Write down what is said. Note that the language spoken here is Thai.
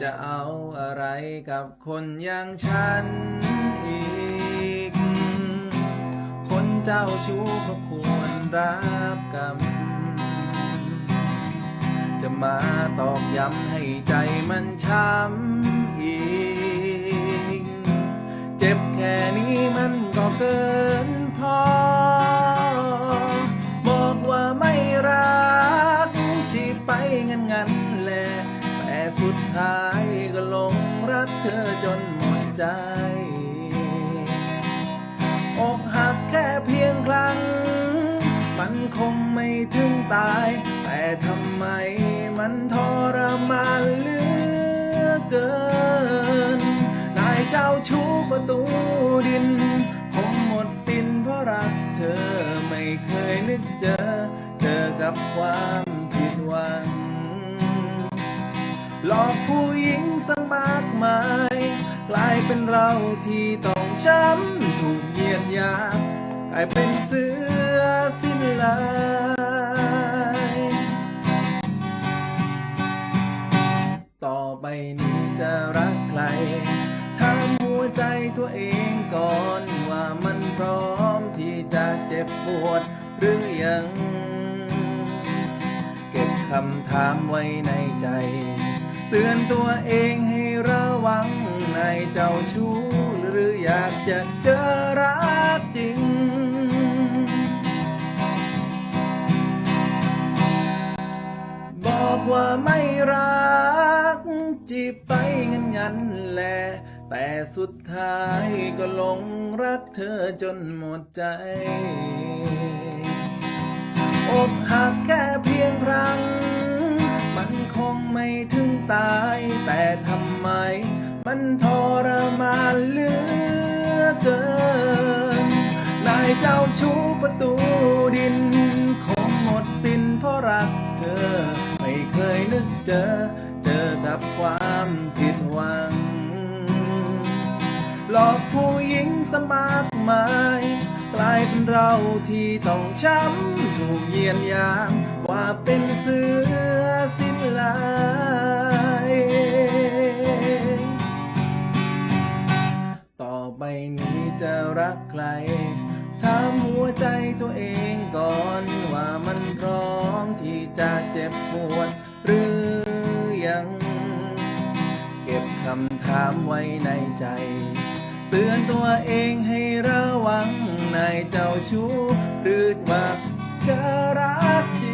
จะเอาอะไรกับคนอย่างฉันอีก คนเจ้าชู้ก็ควรรับกรรม จะมาตอกย้ำให้ใจมันช้ำ สุดท้ายก็หลงรักเธอจนหมดใจอกหักแค่เพียงครั้ง มันคงไม่ถึงตาย แต่ทำไมมันทรมานเหลือเกิน นายเจ้าชู้ประตูดินคงหมดสิ้นเพราะรักเธอไม่เคยนึกเจอ เจอกับความผิดหวัง หลอกผู้หญิงสมากมาย กลายเป็นเราที่ต้องช้ำถูกเหยียดหยามกลายเป็นเสือสิ้นลายต่อไปนี้จะรักใครถามหัวใจตัวเองก่อนว่ามันพร้อมที่จะเจ็บปวดหรือยัง เก็บคำถามไว้ในใจ ตือนตัวเองให้ระวังในเจ้าชู้หรืออยากจะเจอรักจริง บอกว่าไม่รัก จีบไปงันงันๆแหละแต่สุดท้ายก็หลงรักเธอจนหมดใจ ตายแต่ทำไม มันทรมานเหลือเกิน นายเจ้าชู้ประตูดิน คงหมดสิ้นเพราะรักเธอ ไม่เคยนึกเจอ เจอกับความผิดหวัง หลอกผู้หญิงสมากมายกลายเป็นเราที่ต้องช้ำถูกเยียดหยามว่าเป็นเสือสิ้น ไปนี้จะรักใครถามหัวใจตัวเองก่อนว่ามันพร้อมที่จะเจ็บปวดหรือยัง เก็บคำถามไว้ในใจ เตือนตัวเองให้ระวังในเจ้าชู้หรือว่าจะรักจริง